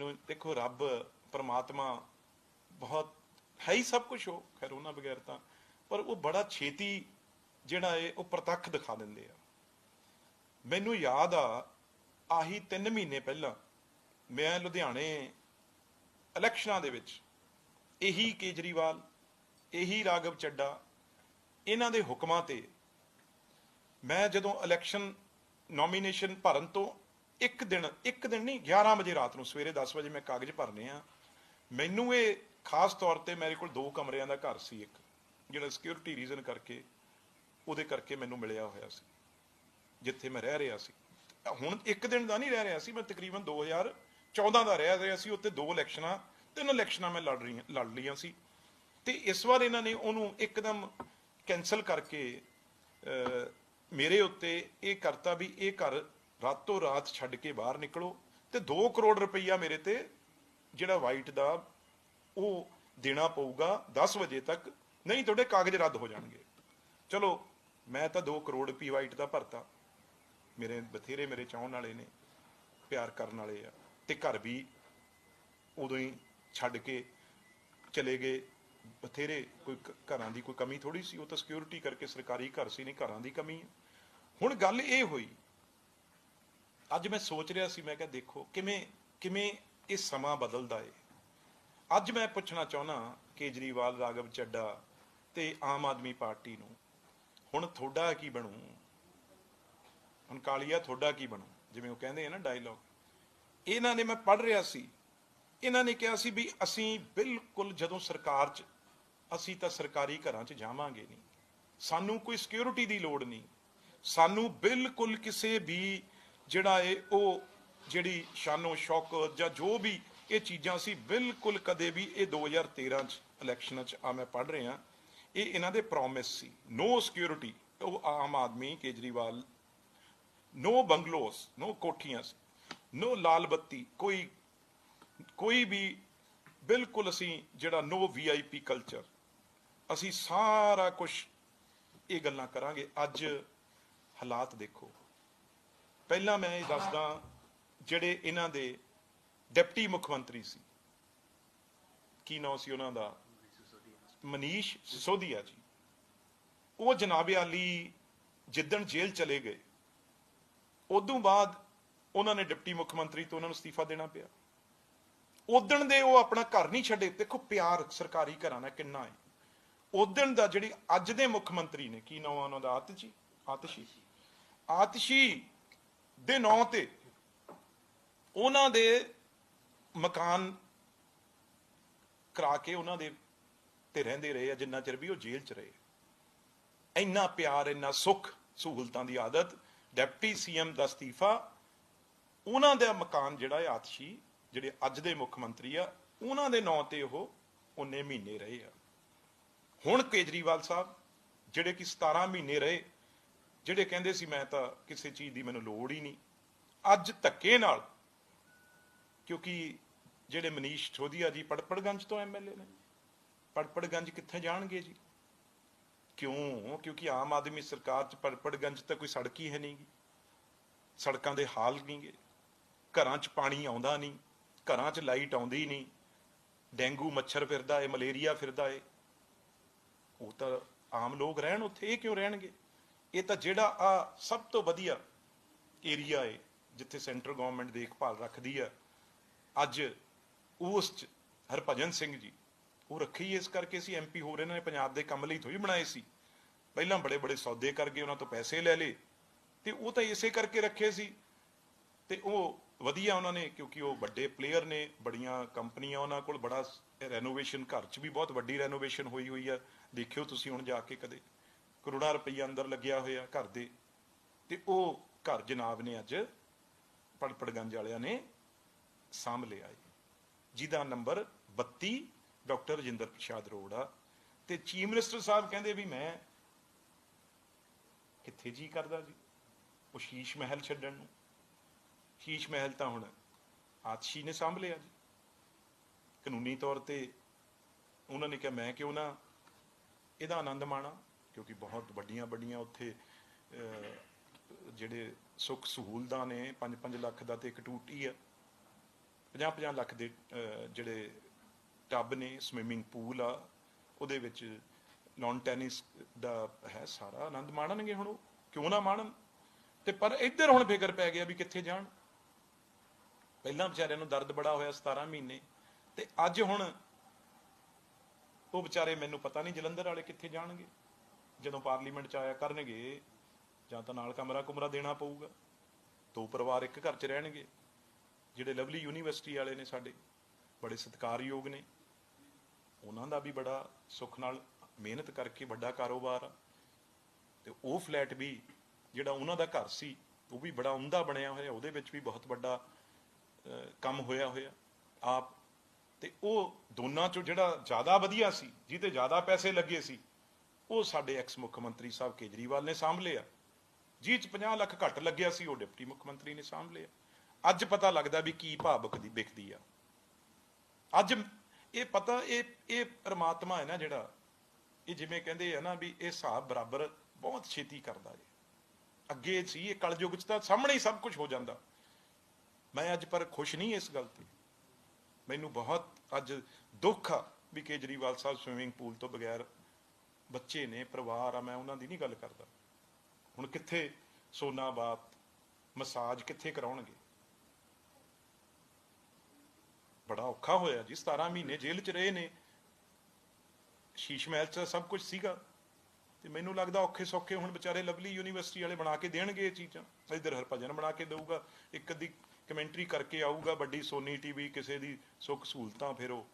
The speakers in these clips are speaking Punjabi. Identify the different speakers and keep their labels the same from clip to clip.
Speaker 1: ਮੈਨੂੰ ਦੇਖੋ ਰੱਬ, ਪਰਮਾਤਮਾ ਬਹੁਤ ਹੈ ਹੀ ਸਭ ਕੁਝ ਉਹ। ਖੈਰ, ਉਹਨਾਂ ਬਗੈਰ ਤਾਂ ਪਰ ਉਹ ਬੜਾ ਛੇਤੀ ਜਿਹੜਾ ਹੈ ਉਹ ਪ੍ਰਤੱਖ ਦਿਖਾ ਦਿੰਦੇ ਆ। ਮੈਨੂੰ ਯਾਦ ਆ, ਆਹੀ 3 ਮਹੀਨੇ ਪਹਿਲਾਂ ਮੈਂ ਲੁਧਿਆਣੇ ਇਲੈਕਸ਼ਨਾਂ ਦੇ ਵਿੱਚ ਇਹੀ ਕੇਜਰੀਵਾਲ, ਇਹੀ ਰਾਗਵ ਚੱਡਾ, ਇਹਨਾਂ ਦੇ ਹੁਕਮਾਂ ਤੇ ਮੈਂ ਜਦੋਂ ਇਲੈਕਸ਼ਨ ਨੋਮੀਨੇਸ਼ਨ ਭਰਨ ਤੋਂ ਇੱਕ ਦਿਨ ਇੱਕ ਦਿਨ ਨਹੀਂ 11 ਵਜੇ ਰਾਤ ਨੂੰ, ਸਵੇਰੇ 10 ਵਜੇ ਮੈਂ ਕਾਗਜ਼ ਭਰਨੇ ਆ। ਮੈਨੂੰ ਇਹ ਖਾਸ ਤੌਰ ਤੇ ਮੇਰੇ ਕੋਲ ਦੋ ਕਮਰਿਆਂ ਦਾ ਘਰ ਸੀ ਇੱਕ, ਜਿਹੜਾ ਸਿਕਿਉਰਿਟੀ ਰੀਜ਼ਨ ਕਰਕੇ ਉਹਦੇ ਕਰਕੇ ਮੈਨੂੰ ਮਿਲਿਆ ਹੋਇਆ ਸੀ, ਜਿੱਥੇ ਮੈਂ ਰਹਿ ਰਿਹਾ ਸੀ। ਹੁਣ ਇੱਕ ਦਿਨ ਦਾ ਨਹੀਂ ਰਹਿ ਰਿਹਾ ਸੀ, ਮੈਂ ਤਕਰੀਬਨ 2014 ਦਾ ਰਹਿ ਰਿਹਾ ਸੀ ਉੱਤੇ ਦੋ ਇਲੈਕਸ਼ਨਾਂ, ਤਿੰਨ ਇਲੈਕਸ਼ਨਾਂ ਮੈਂ ਲੜ ਰਹੀ ਲੜ ਲਈਆਂ ਸੀ। ਤੇ ਇਸ ਵਾਰ ਇਹਨਾਂ ਨੇ ਉਹਨੂੰ ਇੱਕਦਮ ਕੈਨਸਲ ਕਰਕੇ ਮੇਰੇ ਉੱਤੇ ਇਹ ਕਰਤਾ ਵੀ ਇਹ ਘਰ ਰਾਤੋਂ ਰਾਤ ਛੱਡ ਕੇ ਬਾਹਰ ਨਿਕਲੋ ਤੇ 2 ਕਰੋੜ ਰੁਪਈਆ ਮੇਰੇ ਤੇ ਜਿਹੜਾ ਵਾਈਟ ਦਾ ਉਹ ਦੇਣਾ ਪਊਗਾ 10 ਵਜੇ ਤੱਕ, ਨਹੀਂ ਤੁਹਾਡੇ ਕਾਗਜ਼ ਰੱਦ ਹੋ ਜਾਣਗੇ। ਚਲੋ, ਮੈਂ ਤਾਂ 2 ਕਰੋੜ ਰੁਪਈ ਵਾਈਟ ਦਾ ਭਰਤਾ। ਮੇਰੇ ਬਥੇਰੇ ਮੇਰੇ ਚਾਹਣ ਵਾਲੇ ਨੇ, ਪਿਆਰ ਕਰਨ ਵਾਲੇ ਆ। ਤੇ ਘਰ ਵੀ ਉਦੋਂ ਹੀ ਛੱਡ ਕੇ ਚਲੇ ਗਏ। ਬਥੇਰੇ ਕੋਈ ਘਰਾਂ ਦੀ ਕੋਈ ਕਮੀ ਥੋੜੀ ਸੀ, ਉਹ ਤਾਂ ਸਿਕਿਉਰਿਟੀ ਕਰਕੇ ਸਰਕਾਰੀ ਘਰ ਸੀ, ਨਹੀਂ, ਘਰਾਂ ਦੀ ਕਮੀ ਹੁਣ ਗੱਲ ਇਹ ਹੋਈ ਅੱਜ ਮੈਂ ਸੋਚ ਰਿਹਾ ਸੀ, ਮੈਂ ਕਿਹਾ ਦੇਖੋ, ਕਿਵੇਂ ਕਿਵੇਂ ਇਹ ਸਮਾਂ ਬਦਲਦਾ ਏ। ਅੱਜ ਮੈਂ ਪੁੱਛਣਾ ਚਾਹੁੰਦਾ ਕੇਜਰੀਵਾਲ ਰਾਗਵ ਚੱਡਾ ਤੇ ਆਮ ਆਦਮੀ ਪਾਰਟੀ ਨੂੰ, ਹੁਣ ਤੁਹਾਡਾ ਕੀ ਬਣੂ? ਹੁਣ ਕਾਲੀਆ ਤੁਹਾਡਾ ਕੀ ਬਣੂ? ਜਿਵੇਂ ਉਹ ਕਹਿੰਦੇ ਆ ਨਾ ਡਾਇਲੌਗ ਇਹਨਾਂ ਨੇ ਮੈਂ ਪੜ੍ਹ ਰਿਹਾ ਸੀ, ਇਹਨਾਂ ਨੇ ਕਿਹਾ ਸੀ ਵੀ ਅਸੀਂ ਬਿਲਕੁਲ ਜਦੋਂ ਸਰਕਾਰ 'ਚ, ਅਸੀਂ ਤਾਂ ਸਰਕਾਰੀ ਘਰਾਂ 'ਚ ਜਾਵਾਂਗੇ ਨਹੀਂ। ਸਾਨੂੰ ਕੋਈ ਸਿਕਿਉਰਿਟੀ ਦੀ ਲੋੜ ਨਹੀਂ। ਸਾਨੂੰ ਬਿਲਕੁਲ ਕਿਸੇ ਵੀ ਜਿਹੜਾ ਏ ਉਹ ਜਿਹੜੀ ਸ਼ਾਨੋ ਸ਼ੌਕਤ ਜਾਂ ਜੋ ਵੀ ਇਹ ਚੀਜ਼ਾਂ ਸੀ, ਬਿਲਕੁਲ ਕਦੇ ਵੀ ਇਹ 2013 ਚ ਇਲੈਕਸ਼ਨਾਂ ਚ ਆ ਮੈਂ ਪੜ੍ਹ ਰਿਹਾ, ਇਹ ਇਹਨਾਂ ਦੇ ਪ੍ਰੋਮਿਸ ਸੀ। ਨੋ ਸਿਕਿਉਰਿਟੀ ਉਹ ਆਮ ਆਦਮੀ ਕੇਜਰੀਵਾਲ ਨੋ ਬੰਗਲੋਸ ਨੋ ਕੋਠੀਆਂ ਨੋ ਲਾਲ ਬੱਤੀ, ਕੋਈ ਕੋਈ ਵੀ ਬਿਲਕੁਲ ਅਸੀਂ ਜਿਹੜਾ ਨੋ ਵੀਆਈਪੀ ਕਲਚਰ ਅਸੀਂ ਸਾਰਾ ਕੁਝ ਇਹ ਗੱਲਾਂ ਕਰਾਂਗੇ। ਅੱਜ ਹਾਲਾਤ ਦੇਖੋ। ਪਹਿਲਾਂ ਮੈਂ ਇਹ ਦੱਸਦਾ ਜਿਹੜੇ ਇਹਨਾਂ ਦੇ ਡਿਪਟੀ ਮੁੱਖ ਮੰਤਰੀ ਸੀ। ਕੀ ਨਾਮ ਸੀ ਉਹਨਾਂ ਦਾ? ਮਨੀਸ਼ ਸਿਸੋਦੀਆ ਜੀ। ਉਹ ਜਨਾਬੇ ਆਲੀ ਜਿੱਦਣ ਜੇਲ੍ਹ ਚਲੇ ਗਏ, ਉਦੋਂ ਬਾਅਦ ਉਹਨਾਂ ਨੇ ਡਿਪਟੀ ਮੁੱਖ ਮੰਤਰੀ ਤੋਂ ਉਹਨਾਂ ਨੂੰ ਅਸਤੀਫਾ ਦੇਣਾ ਪਿਆ। ਉਦਣ ਦੇ ਉਹ ਆਪਣਾ ਘਰ ਨਹੀਂ ਛੱਡੇ। ਦੇਖੋ ਪਿਆਰ ਸਰਕਾਰੀ ਘਰਾਂ ਨਾਲ ਕਿੰਨਾ ਹੈ। ਉਦਣ ਦਾ ਜਿਹੜੀ ਅੱਜ ਦੇ ਮੁੱਖ ਮੰਤਰੀ ਨੇ, ਕੀ ਨਾਮ ਉਹਨਾਂ ਦਾ? ਆਤਸ਼ੀ। ਆਤਿਸ਼ੀ। ਆਤਸ਼ੀ ਦੇ ਨਾਂ ਤੇ ਉਹਨਾਂ ਦੇ ਮਕਾਨ ਕਰਾ ਕੇ ਉਹਨਾਂ ਦੇ ਤੇ ਰਹਿੰਦੇ ਰਹੇ ਆ, ਜਿੰਨਾ ਚਿਰ ਵੀ ਉਹ ਜੇਲ੍ਹ 'ਚ ਰਹੇ। ਇੰਨਾ ਪਿਆਰ, ਇੰਨਾ ਸੁੱਖ ਸਹੂਲਤਾਂ ਦੀ ਆਦਤ, ਡਿਪਟੀ ਸੀਐਮ ਦਾ ਅਸਤੀਫਾ, ਉਹਨਾਂ ਦਾ ਮਕਾਨ ਜਿਹੜਾ ਹੈ ਆਤਸ਼ੀ, ਜਿਹੜੇ ਅੱਜ ਦੇ ਮੁੱਖ ਮੰਤਰੀ ਆ, ਉਹਨਾਂ ਦੇ ਨਾਂ ਤੇ ਉਹ ਉਹਨੇ ਮਹੀਨੇ ਰਹੇ ਆ। ਹੁਣ ਕੇਜਰੀਵਾਲ ਸਾਹਿਬ, ਜਿਹੜੇ ਕਿ 17 ਮਹੀਨੇ ਰਹੇ ਜਿਹੜੇ ਕਹਿੰਦੇ ਸੀ ਮੈਂ ਤਾਂ ਕਿਸੇ ਚੀਜ਼ ਦੀ ਮੈਨੂੰ ਲੋੜ ਹੀ ਨਹੀਂ। ਅੱਜ ਧੱਕੇ ਨਾਲ, ਕਿਉਂਕਿ ਜਿਹੜੇ ਮਨੀਸ਼ ਠੋਦੀਆ ਜੀ ਪੜਪੜਗੰਜ ਤੋਂ ਐਮਐਲਏ ਨੇ, ਪੜਪੜਗੰਜ ਕਿੱਥੇ ਜਾਣਗੇ ਜੀ? ਕਿਉਂ? ਕਿਉਂਕਿ ਆਮ ਆਦਮੀ ਸਰਕਾਰ ਚ ਪੜਪੜਗੰਜ ਤਾਂ ਕੋਈ ਸੜਕ ਹੀ ਹੈ ਨਹੀਂਗੀ। ਸੜਕਾਂ ਦੇ ਹਾਲ ਨਹੀਂਗੇ। ਘਰਾਂ 'ਚ ਪਾਣੀ ਆਉਂਦਾ ਨਹੀਂ, ਘਰਾਂ 'ਚ ਲਾਈਟ ਆਉਂਦੀ ਨਹੀਂ। ਡੇਂਗੂ ਮੱਛਰ ਫਿਰਦਾ ਏ, ਮਲੇਰੀਆ ਫਿਰਦਾ ਏ। ਉਹ ਤਾਂ ਆਮ ਲੋਕ ਰਹਿਣ ਉੱਥੇ, ਇਹ ਕਿਉਂ ਰਹਿਣਗੇ? ਇਹ ਤਾਂ ਜਿਹੜਾ ਆ ਸਭ ਤੋਂ ਵਧੀਆ ਏਰੀਆ ਏ, ਜਿੱਥੇ ਸੈਂਟਰ ਗਵਰਨਮੈਂਟ ਦੇਖਭਾਲ ਰੱਖਦੀ ਆ, ਅੱਜ ਉਸ ਚ ਹਰਭਜਨ ਸਿੰਘ ਜੀ, ਉਹ ਰੱਖੀ ਇਸ ਕਰਕੇ ਸੀ ਐਮਪੀ ਹੋ ਰਹੇ ਨੇ ਪੰਜਾਬ ਦੇ ਕੰਮ ਲਈ ਥੋੜੀ ਬਣਾਏ ਸੀ। ਪਹਿਲਾਂ ਬੜੇ ਬੜੇ ਸੌਦੇ ਕਰਕੇ ਉਹਨਾਂ ਤੋਂ ਪੈਸੇ ਲੈ ਲਏ ਤੇ ਉਹ ਤਾਂ ਇਸੇ ਕਰਕੇ ਰੱਖੇ ਸੀ ਤੇ ਉਹ ਵਧੀਆ ਉਹਨਾਂ ਨੇ, ਕਿਉਂਕਿ ਉਹ ਵੱਡੇ ਪਲੇਅਰ ਨੇ, ਬੜੀਆਂ ਕੰਪਨੀਆਂ ਉਹਨਾਂ ਕੋਲ, ਬੜਾ ਰੈਨੋਵੇਸ਼ਨ ਘਰ 'ਚ ਵੀ ਬਹੁਤ ਵੱਡੀ ਰੈਨੋਵੇਸ਼ਨ ਹੋਈ ਹੋਈ ਆ, ਦੇਖਿਓ ਤੁਸੀਂ ਹੁਣ ਜਾ ਕੇ ਕਦੇ। ਕਰੋੜਾਂ ਰੁਪਈਆ ਅੰਦਰ ਲੱਗਿਆ ਹੋਇਆ ਘਰ ਦੇ। ਤੇ ਉਹ ਘਰ ਜਨਾਬ ਨੇ ਅੱਜ ਪੜਪੜਗੰਜ ਵਾਲਿਆਂ ਨੇ ਸਾਂਭ ਲਿਆ ਹੈ ਜਿਹਦਾ number 32 doctor Rajinder Prasad road ਆ। ਤੇ ਚੀਫ ਮਿਨਿਸਟਰ ਸਾਹਿਬ ਕਹਿੰਦੇ ਵੀ ਮੈਂ ਕਿੱਥੇ ਜੀ ਕਰਦਾ ਜੀ? ਉਹ ਸ਼ੀਸ਼ ਮਹਿਲ ਛੱਡਣ ਨੂੰ। ਸ਼ੀਸ਼ ਮਹਿਲ ਤਾਂ ਹੁਣ ਆਤਸ਼ੀ ਨੇ ਸਾਂਭ ਲਿਆ ਜੀ। ਕਾਨੂੰਨੀ ਤੌਰ ਤੇ ਉਹਨਾਂ ਨੇ ਕਿਹਾ, ਮੈਂ ਕਿਉਂ ਨਾ ਇਹਦਾ ਆਨੰਦ ਮਾਣਾ? ਕਿਉਂਕਿ ਬਹੁਤ ਵੱਡੀਆਂ ਵੱਡੀਆਂ ਉੱਥੇ ਜਿਹੜੇ ਸੁੱਖ ਸਹੂਲਤਾਂ ਨੇ 5-5 ਲੱਖ ਦਾ ਤੇ ਇੱਕ ਟੂਟੀ ਆ। 50-50 ਲੱਖ ਦੇ ਜਿਹੜੇ ਟੱਬ ਨੇ ਸਵਿਮਿੰਗ ਪੂਲ ਆ, ਉਹਦੇ ਵਿੱਚ ਲਾਨ ਟੈਨਿਸ ਦਾ ਹੈ ਸਾਰਾ ਆਨੰਦ। ਮਾਣਨਗੇ ਹੁਣ ਉਹ? ਕਿਉਂ ਨਾ ਮਾਣਨ? ਤੇ ਪਰ ਇੱਧਰ ਹੁਣ ਫਿਕਰ ਪੈ ਗਿਆ ਵੀ ਕਿੱਥੇ ਜਾਣ? ਪਹਿਲਾਂ ਵਿਚਾਰਿਆਂ ਨੂੰ ਦਰਦ ਬੜਾ ਹੋਇਆ 17 ਮਹੀਨੇ। ਤੇ ਅੱਜ ਹੁਣ ਉਹ ਵਿਚਾਰੇ ਮੈਨੂੰ ਪਤਾ ਨਹੀਂ ਜਲੰਧਰ ਵਾਲੇ ਕਿੱਥੇ ਜਾਣਗੇ। ਜਦੋਂ ਪਾਰਲੀਮੈਂਟ ਚ ਆਇਆ ਕਰਨਗੇ, ਜਾਂ ਤਾਂ ਨਾਲ ਕਮਰਾ ਕੁਮਰਾ ਦੇਣਾ ਪਊਗਾ। ਦੋ ਪਰਿਵਾਰ ਇੱਕ ਘਰ 'ਚ ਰਹਿਣਗੇ। ਜਿਹੜੇ ਲਵਲੀ ਯੂਨੀਵਰਸਿਟੀ ਵਾਲੇ ਨੇ ਸਾਡੇ, ਬੜੇ ਸਤਿਕਾਰਯੋਗ ਨੇ। ਉਹਨਾਂ ਦਾ ਵੀ ਬੜਾ ਸੁੱਖ ਨਾਲ ਮਿਹਨਤ ਕਰਕੇ ਵੱਡਾ ਕਾਰੋਬਾਰ ਆ। ਤੇ ਉਹ ਫਲੈਟ ਵੀ, ਜਿਹੜਾ ਉਹਨਾਂ ਦਾ ਘਰ ਸੀ, ਉਹ ਵੀ ਬੜਾ ਉਮਦਾ ਬਣਿਆ ਹੋਇਆ। ਉਹਦੇ ਵਿੱਚ ਵੀ ਬਹੁਤ ਵੱਡਾ ਕੰਮ ਹੋਇਆ ਹੋਇਆ। ਆਪ ਤੇ ਉਹ ਦੋਨਾਂ ਚੋਂ ਜਿਹੜਾ ਜ਼ਿਆਦਾ ਵਧੀਆ ਸੀ, ਜਿਹਦੇ ਜ਼ਿਆਦਾ ਪੈਸੇ ਲੱਗੇ ਸੀ ਉਹ ਸਾਡੇ ਐਕਸ ਮੁੱਖ ਮੰਤਰੀ ਸਾਹਿਬ ਕੇਜਰੀਵਾਲ ਨੇ ਸਾਂਭ ਲਿਆ। ਜੀ ਚ 50 ਲੱਖ ਘੱਟ ਲੱਗਿਆ ਸੀ, ਉਹ ਡਿਪਟੀ ਮੁੱਖ ਮੰਤਰੀ ਨੇ ਸਾਂਭ ਲਿਆ। ਅੱਜ ਪਤਾ ਲੱਗਦਾ ਵੀ ਕੀ ਭਾਅ ਬਕਦੀ ਵਿਕਦੀ ਆ। ਅੱਜ ਇਹ ਪਤਾ, ਇਹ ਇਹ ਪ੍ਰਮਾਤਮਾ ਹੈ ਨਾ ਜਿਹੜਾ, ਇਹ ਜਿਵੇਂ ਕਹਿੰਦੇ ਆ ਨਾ ਵੀ ਇਹ ਹਿਸਾਬ ਬਰਾਬਰ ਬਹੁਤ ਛੇਤੀ ਕਰਦਾ ਹੈ ਅੱਗੇ ਸੀ, ਇਹ ਕਲਯੁਗ ਚ ਤਾਂ ਸਾਹਮਣੇ ਹੀ ਸਭ ਕੁਝ ਹੋ ਜਾਂਦਾ। ਮੈਂ ਅੱਜ ਪਰ ਖੁਸ਼ ਨਹੀਂ ਇਸ ਗੱਲ ਤੇ। ਮੈਨੂੰ ਬਹੁਤ ਅੱਜ ਦੁੱਖ ਆ ਵੀ ਕੇਜਰੀਵਾਲ ਸਾਹਿਬ ਸਵਿਮਿੰਗ ਪੂਲ ਤੋਂ ਬਗੈਰ ਬੱਚੇ ਨੇ, ਪਰਿਵਾਰ ਆ, ਮੈਂ ਉਹਨਾਂ ਦੀ ਨਹੀਂ ਗੱਲ ਕਰਦਾ। ਹੁਣ ਕਿੱਥੇ ਸੋਨਾ ਬਾਤ, ਮਸਾਜ ਕਿੱਥੇ ਕਰਾਉਣਗੇ? ਬੜਾ ਔਖਾ ਹੋਇਆ ਜੀ 17 ਮਹੀਨੇ ਜੇਲ੍ਹ 'ਚ ਰਹੇ ਨੇ। ਸ਼ੀਸ਼ ਮਹਿਲ 'ਚ ਸਭ ਕੁਝ ਸੀਗਾ। ਤੇ ਮੈਨੂੰ ਲੱਗਦਾ ਔਖੇ ਸੌਖੇ ਹੁਣ ਵਿਚਾਰੇ ਲਵਲੀ ਯੂਨੀਵਰਸਿਟੀ ਵਾਲੇ ਬਣਾ ਕੇ ਦੇਣਗੇ ਇਹ ਚੀਜ਼ਾਂ। ਇਧਰ ਹਰਭਜਨ ਬਣਾ ਕੇ ਦੇਊਗਾ, ਇੱਕ ਅੱਧੀ ਕਮੈਂਟਰੀ ਕਰਕੇ ਆਊਗਾ, ਵੱਡੀ ਸੋਨੀ ਟੀਵੀ, ਕਿਸੇ ਦੀ ਸੁੱਖ ਸਹੂਲਤਾਂ ਫਿਰ ਉਹ।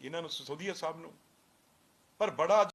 Speaker 1: ਇਹਨਾਂ ਨੂੰ ਸੋਧੀਆ ਸਾਹਿਬ ਨੂੰ। ਪਰ ਬੜਾ